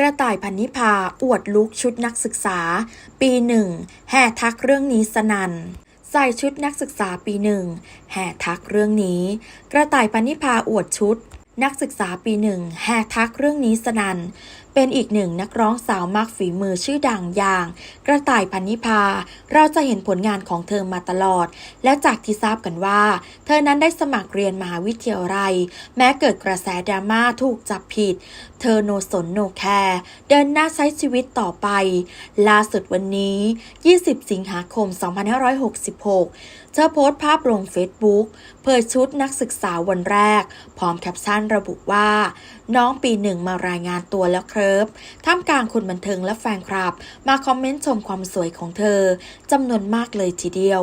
กระต่ายพันนิพาอวดลุกชุดนักศึกษา ปีหนึ่งแห่ทักเรื่องนี้สนันใส่ชุดนักศึกษาปีหนึ่งแห่ทักเรื่องนี้ กระต่ายพันนิพาอวดชุด นักศึกษาปีหนึ่งแห่ทักเรื่องนี้สนัน เป็นอีกหนึ่งนักร้องสาวมากฝีมือชื่อดังอย่าง กระต่ายพันนิพา เราจะเห็นผลงานของเธอมาตลอด และจากที่ทราบกันว่า เธอนั้นได้สมัครเรียนมหาวิทยาลัย แม้เกิดกระแสดราม่าถูกจับผิด เธอโนสนโนแคร์เดินหน้าใช้ชีวิตต่อไป ล่าสุดวันนี้ 20 สิงหาคม 2566 เธอโพสต์ภาพลงเฟซบุ๊กเผยชุดนักศึกษาวันแรก พร้อมแคปชั่นระบุว่า น้องปีหนึ่งมารายงานตัวแล้วครับท่ามกลางคนบันเทิงและแฟนคลับ มาคอมเมนต์ชมความสวยของเธอจำนวนมากเลยทีเดียว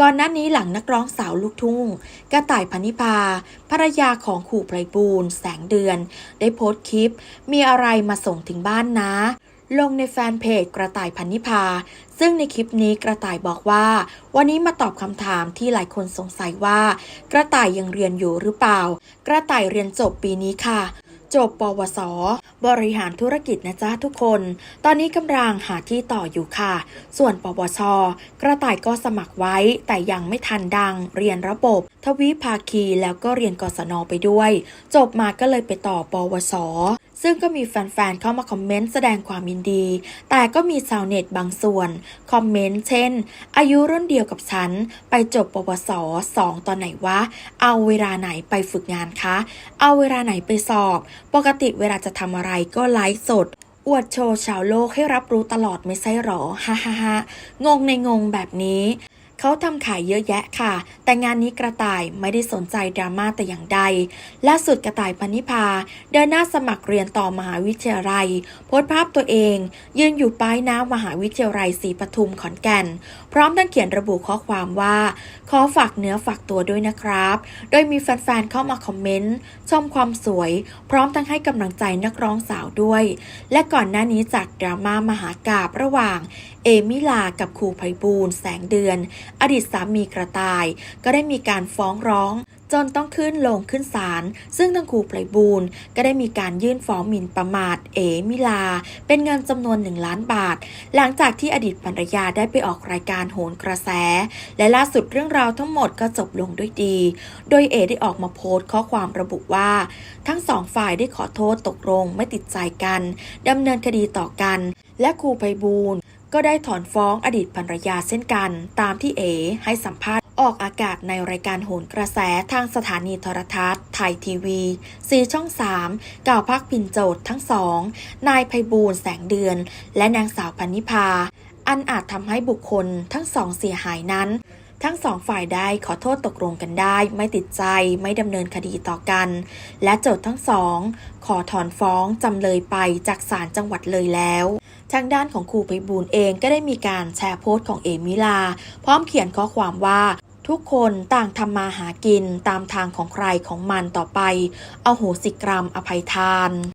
ก่อนหน้านี้หลังนักร้องสาวลูกทุ่ง กระต่ายพนิพาภรรยาของขู่ไพรบูลแสงเดือน ได้โพสต์คลิป มีอะไรมาส่งถึงบ้านนะลงในแฟนเพจกระต่ายพันนิพา ซึ่งในคลิปนี้กระต่ายบอกว่า วันนี้มาตอบคำถามที่หลายคนสงสัยว่า กระต่ายยังเรียนอยู่หรือเปล่า กระต่ายเรียนจบปีนี้ค่ะ จบปวส บริหารธุรกิจนะจ๊ะทุกคน ตอนนี้กำลังหาที่ต่ออยู่ค่ะ ส่วนปวช กระต่ายก็สมัครไว้แต่ยังไม่ทันดัง เรียนระบบ ทวิภาคีแล้วก็เรียนกศนไปด้วย จบมาก็เลยไปต่อปวส ซึ่งก็มีแฟนๆ เข้ามาคอมเมนต์แสดงความยินดี แต่ก็มีชาวเน็ตบางส่วน คอมเมนต์เช่น อายุรุ่นเดียวกับฉัน ไปจบปวส2ตอนไหนวะ เอาเวลาไหนไปฝึกงานคะ เอาเวลาไหนไปสอบ ปกติเวลาจะทำอะไรก็ไลฟ์สดอวดโชว์ชาวโลกให้รับรู้ตลอดไม่ใช่หรอ ฮ่าฮ่าฮ่างงในงงแบบนี้ เขาทำขายเยอะแยะค่ะ แต่งานนี้กระต่ายไม่ได้สนใจดราม่าแต่อย่างใด ล่าสุดกระต่ายพันิพา เดินหน้าสมัครเรียนต่อมหาวิทยาลัย โพสต์ภาพตัวเอง ยืนอยู่ป้ายหน้ามหาวิทยาลัยศรีปทุมขอนแก่น พร้อมทั้งเขียนระบุข้อความว่า ขอฝากเนื้อฝากตัวด้วยนะครับ โดยมีแฟนๆเข้ามาคอมเมนต์ชมความสวย พร้อมทั้งให้กำลังใจนักร้องสาวด้วย และก่อนหน้านี้จากดราม่ามหากาบระหว่าง เอมิลากับครูไพบูลแสงเดือน อดีตสามีกระต่าย ก็ได้มีการฟ้องร้อง จนต้องขึ้นลงขึ้นศาลซึ่งทั้งครูไพบูลก็ได้มีการยื่นฟ้องหมิ่นประมาท เอมิลา เป็นเงินจำนวน1ล้านบาท หลังจากที่อดีตภรรยาได้ไปออกรายการโหนกระแส และล่าสุดเรื่องราวทั้งหมดก็จบลงด้วยดี โดยเอได้ออกมาโพสต์ข้อความระบุว่า ทั้งสองฝ่ายได้ขอโทษตกลงไม่ติดใจกันดำเนินคดีต่อกัน และครูไพบูล ก็ได้ถอนฟ้องอดีตภรรยาเช่นกัน ตามที่เอ ให้สัมภาษณ์ออกอากาศในรายการโหนกระแสทางสถานีโทรทัศน์ ไทยทีวีซีช่อง 3ก่าวพักพินโจทย์ทั้งสอง นายไพบูลแสงเดือน และนางสาวพันนิพา อันอาจทำให้บุคคลทั้งสองเสียหายนั้น ทั้งสองฝ่ายได้ขอโทษตกลงกันได้ ไม่ติดใจไม่ดำเนินคดีต่อกัน และโจทย์ทั้งสอง ขอถอนฟ้องจำเลยไปจากศาลจังหวัดเลยแล้ว ทางด้านของครูไพบูลเองก็ได้มีการแชร์โพสต์ของเอมิลา พร้อมเขียนข้อความว่าทุกคนต่างทำมาหากินตามทางของใครของมันต่อไป เอาโหสิกรรมอภัยทาน